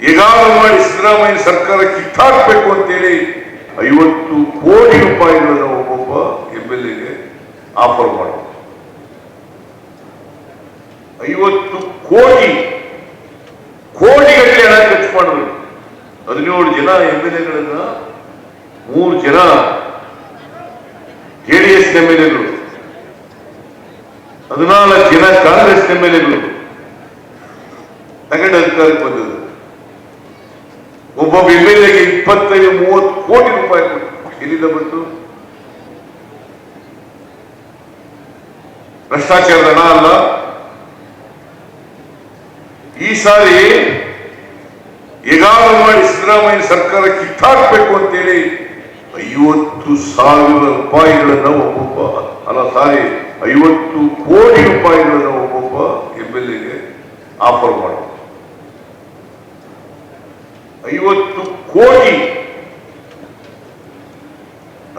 ಹೇಗಾದ್ರು ಮಾಡಿ ಸಿದ್ದರಾಮಯ್ಯ ಸರ್ಕಾರ ಕಿತ್ತಾಕ್ಬೇಕು ಅಂತೇಳಿ ಐವತ್ತು ಕೋಟಿ ರೂಪಾಯಿಗಳನ್ನ ಒಬ್ಬೊಬ್ಬ ಎಂ ಎಲ್ ಎಗೆ ಆಫರ್ ಮಾಡ ಐವತ್ತು ಕೋಟಿ, ಕೋಟಿಗಟ್ಟಲೆ ಹಣ ಖರ್ಚು ಮಾಡಬೇಕು ಹದಿನೇಳು ಜನ ಎಂ ಎಲ್ ಎಗಳನ್ನ ಮೂರು ಜನ ಜೆಡಿಎಸ್ ಎಂ ಎಲ್ ಎಗಳು ಹದಿನಾಲ್ಕು ಜನ ಕಾಂಗ್ರೆಸ್ ಎಂ ಎಲ್ ಎಗಳು ತಗೊಂಡು ಅಧಿಕಾರಕ್ಕೆ ಒಬ್ಬೊಬ್ಬ ಎಂ ಎಲ್ ಎಗೆ ಇಪ್ಪತ್ತೈದು, ಮೂವತ್ತು ಕೋಟಿ ರೂಪಾಯಿ ಎಲ್ಲಿಂದ ಬಂತು? ಭ್ರಷ್ಟಾಚಾರದ ಹಣ ಅಲ್ಲ. ಈ ಸಾರಿ ಹೇಗಾದ್ರೂ ಮಾಡಿ ಸಿದ್ದರಾಮಯ್ಯ ಸರ್ಕಾರ ಕಿತ್ತಾಕ್ಬೇಕು ಅಂತೇಳಿ ಐವತ್ತು ಸಾವಿರ ರೂಪಾಯಿಗಳನ್ನ ಒಬ್ಬೊಬ್ಬ, ಅಲ್ಲ ಸಾರಿ, ಐವತ್ತು ಕೋಟಿ ರೂಪಾಯಿಗಳನ್ನ ಒಬ್ಬೊಬ್ಬ ಎಂ ಎಲ್ ಎಗೆ ಆಫರ್ ಮಾಡ ಐವತ್ತು ಕೋಟಿ,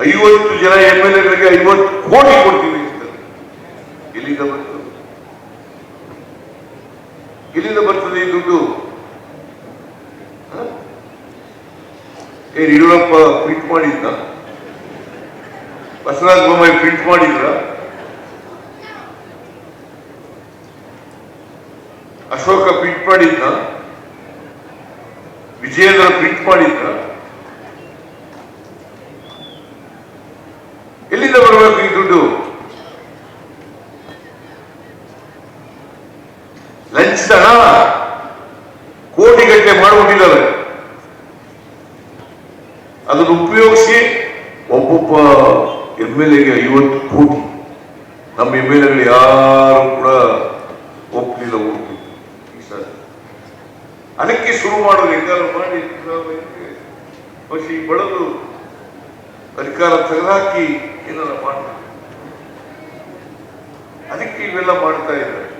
ಐವತ್ತು ಜನ ಎಂ ಎಲ್ ಎಗಳಿಗೆ ಐವತ್ತು ಕೋಟಿ ಕೊಡ್ತೀವಿ ಅಂತ ಎಲ್ಲಿಂದ ಬರ್ತದೆ? ಎಲ್ಲಿಂದ ಬರ್ತದೆ ಈ ದುಡ್ಡು? ಏನ್ ಯಡಿಯೂರಪ್ಪ ಪ್ರಿಂಟ್ ಮಾಡಿದ್ನ? ಬಸವರಾಜ ಬೊಮ್ಮಾಯಿ ಪ್ರಿಂಟ್ ಮಾಡಿದ್ರ? ಅಶೋಕ ಪ್ರಿಂಟ್ ಮಾಡಿದ್ನ? ವಿಜಯೇಂದ್ರ ಪ್ರಿಂಟ್ ಮಾಡಿದ್ರ. ಎಲ್ಲಿಂದ ಬರಬೇಕು ಈ ದುಡ್ಡು? ಲಂಚದ ಹಣ ಕೋಟಿಗಟ್ಟಲೆ ಮಾಡಿಕೊಂಡಿದ್ದಾರೆ ಅದನ್ನು ಉಪಯೋಗಿಸಿ ಒಬ್ಬೊಬ್ಬ ಎಂ ಎಲ್ ಎಗೆ ಐವತ್ತು ಕೋಟಿ. ನಮ್ಮ ಎಂ ಎಲ್ ಎಗಳು ಯಾರು ಕೂಡ ಒಪ್ಪಲಿಲ್ಲ ಅದಕ್ಕೆ ಶುರು ಮಾಡೋದು ಹೆಂಗಾರು ಮಾಡಿ ಪಶಿ ಬಳದು ಅಧಿಕಾರ ತೆಗೆದುಹಾಕಿ ಏನಾರ ಮಾಡ್ತಾರೆ ಅದಕ್ಕೆ ಇವೆಲ್ಲ ಮಾಡ್ತಾ ಇದ್ದಾರೆ.